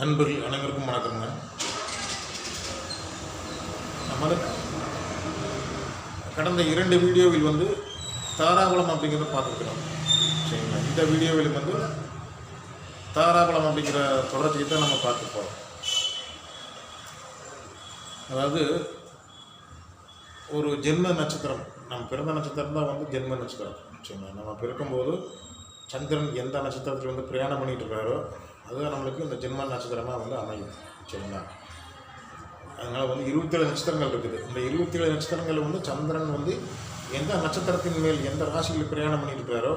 நண்பர்கள் அனைவருக்கும் வணக்கம்ங்க. நம்ம கடந்த இரண்டு வீடியோவில் வந்து தாராகுளம் அப்படிங்கிறத பார்த்துருக்குறோம். சரிங்களா? இந்த வீடியோவில் வந்து தாராகுளம் அப்படிங்கிற தொடர்ச்சியை தான் நம்ம பார்த்துருப்போம் போகிறோம் அதாவது ஒரு ஜென்ம நட்சத்திரம் நம்ம பிறந்த நட்சத்திரம் தான் வந்து ஜென்ம நட்சத்திரம். சரிங்களா? நம்ம பிறக்கும்போது சந்திரன் எந்த நட்சத்திரத்தில் வந்து பிரயாணம் பண்ணிகிட்டு இருக்காரோ அதுதான் நம்மளுக்கு இந்த ஜென்ம நட்சத்திரமாக வந்து அமையும் சரிங்களா அதனால் வந்து இருபத்தேழு நட்சத்திரங்கள் இருக்குது. இந்த இருபத்தேழு நட்சத்திரங்கள் வந்து சந்திரன் வந்து எந்த நட்சத்திரத்தின் மேல் எந்த ராசியில் பிரயாணம் பண்ணிட்டு இருக்காரோ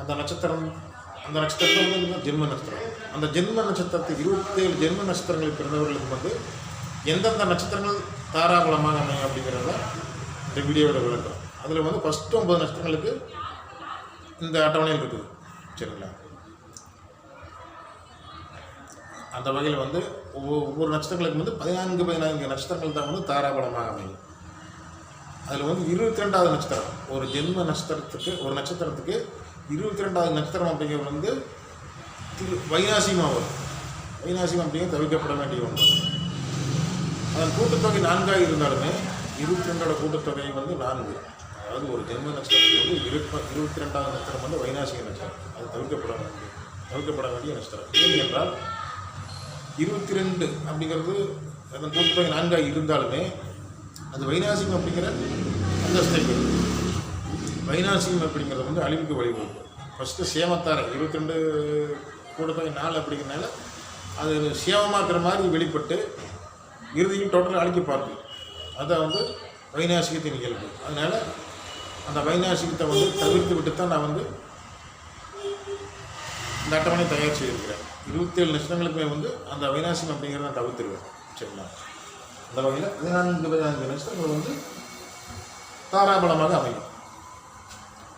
அந்த நட்சத்திரம் அந்த நட்சத்திரத்தில் வந்து இந்த ஜென்ம நட்சத்திரம். அந்த ஜென்ம நட்சத்திரத்தை இருபத்தேழு ஜென்ம நட்சத்திரங்களில் பிறந்தவர்களுக்கு வந்து எந்தெந்த நட்சத்திரங்கள் தாராகுலமாக அமையும் அப்படிங்கிறத இந்த வீடியோவோட விளக்கம் அதில் வந்து ஃபஸ்ட்டு ஒன்பது நட்சத்திரங்களுக்கு இந்த அட்டவணையில் இருக்குது. சரிங்களா? அந்த வகையில் வந்து ஒவ்வொரு ஒவ்வொரு நட்சத்திரங்களுக்கு வந்து பதினான்கு பதினான்கு நட்சத்திரங்கள் தான் வந்து தாராபலமாக அமையும். அதில் வந்து இருபத்தி ரெண்டாவது நட்சத்திரம் ஒரு ஜென்ம நட்சத்திரத்துக்கு ஒரு நட்சத்திரத்துக்கு இருபத்தி ரெண்டாவது நட்சத்திரம் அப்படிங்கிறது வந்து திரு வைநாசிகமாக வரும் வைநாசிகம் அப்படிங்கிறது தவிர்க்கப்பட வேண்டிய ஒன்று. அதன் கூட்டத்தொகை நான்காக இருந்தாலுமே இருபத்தி ரெண்டோட கூட்டத்தொகை வந்து நான்கு. அதாவது ஒரு ஜென்ம நட்சத்திரத்துக்கு வந்து இருபத்தி இருபத்தி ரெண்டாவது நட்சத்திரம் வந்து வைநாசிக நட்சத்திரம். அது தவிர்க்கப்பட வேண்டிய தவிர்க்கப்பட வேண்டிய நட்சத்திரம். ஏன் என்றால் இருபத்தி ரெண்டு அப்படிங்கிறது அதன் கூட்டுத்தொகை நான்காக இருந்தாலுமே அது வைநாசிகம் அப்படிங்கிற அந்தஸ்தை பெறும். வைநாசிகம் அப்படிங்கிறது வந்து அழிவுக்கு வழிவகுக்கும். ஃபஸ்ட்டு சேமத்தார இருபத்தி ரெண்டு கூட்டத்தொகை நாலு அப்படிங்கிறனால அது சேமமாக்குற மாதிரி வெளிப்பட்டு இறுதியில் டோட்டலாக அழிக்க பார்க்கும். அதை வந்து வைநாசிகத்தின் இயல்பு. அதனால் அந்த வைநாசிகத்தை வந்து தவிர்த்து விட்டு தான் நான் வந்து இந்த அட்டவணை தயார் செய்திருக்கிறேன். இருபத்தேழு நட்சத்திரங்களுக்குமே வந்து அந்த அவினாசியம் அப்படிங்கிறத நான் தவிர்த்துருவேன். சரிங்களா? அந்த வகையில் பதினான்கு பதினான்கு நட்சத்திரங்கள் வந்து தாராபலமாக அமையும்.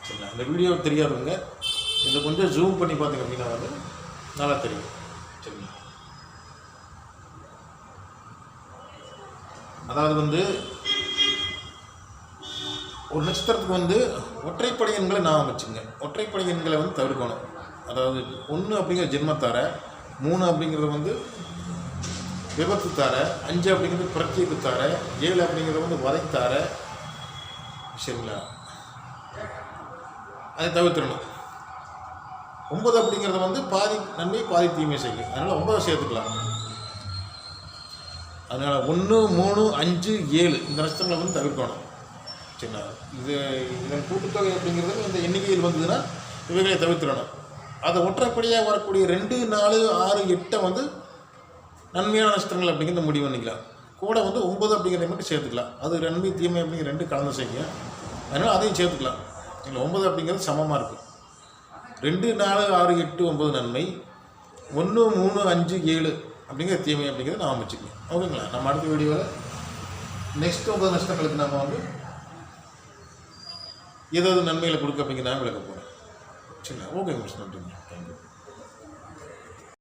சரிங்களா? இந்த வீடியோ தெரியாதவங்க இதை கொஞ்சம் ஜூம் பண்ணி பார்த்துங்க அப்படின்னா வந்து நல்லா தெரியும். சரிங்களா? அதாவது வந்து ஒரு நட்சத்திரத்துக்கு வந்து ஒற்றைப்படை எண்களை நான் அமைச்சுங்க ஒற்றைப்படை எண்களை வந்து தவிர்க்கணும். அதாவது ஒன்று அப்படிங்கிற ஜென்மத்தார மூணு அப்படிங்கிறது வந்து விபத்து தார அஞ்சு அப்படிங்கிறது பிரத்யேக தார ஏழு அப்படிங்கிறது வந்து வரைத்தார சரிங்களா அதை தவிர்த்துடணும். ஒன்பது அப்படிங்கிறது வந்து பாதி நன்மை பாதி தீமை செய்யும் அதனால் ஒன்பதை சேர்த்துக்கலாம். அதனால் ஒன்று மூணு அஞ்சு ஏழு இந்த நட்சத்திரங்களை வந்து தவிர்க்கணும். சரிங்களா? இது இதன் கூட்டுத்தொகை அப்படிங்கிறது இந்த எண்ணிக்கையில் வந்ததுன்னா இவைகளை தவிர்த்துடணும். அதை ஒற்றைப்படியாக வரக்கூடிய ரெண்டு நாலு ஆறு எட்டை வந்து நன்மையான நஷ்டங்கள் அப்படிங்கிறத முடிவு பண்ணிக்கலாம். கூட வந்து ஒம்பது அப்படிங்கிறத மட்டும் சேர்த்துக்கலாம். அது நன்மை தீமை அப்படிங்கிற ரெண்டு கலந்து செய்யும் அதனால் அதையும் சேர்த்துக்கலாம். இல்லை ஒம்பது அப்படிங்கிறது சமமாக இருக்குது ரெண்டு நாலு ஆறு எட்டு ஒம்பது நன்மை. ஒன்று மூணு அஞ்சு ஏழு அப்படிங்கிற தீமை அப்படிங்கிறத நாம் வச்சுக்கலாம். ஓகேங்களா? நம்ம அடுத்த வீடியோவில் நெக்ஸ்ட் ஒன்பது நஷ்டங்களுக்கு நம்ம வந்து ஏதாவது நன்மைகளை கொடுக்க அப்படிங்கிற நான் விளக்க போகிறேன் చిన్న ఓకే గురుస్తుంది థ్యాంక్ యూ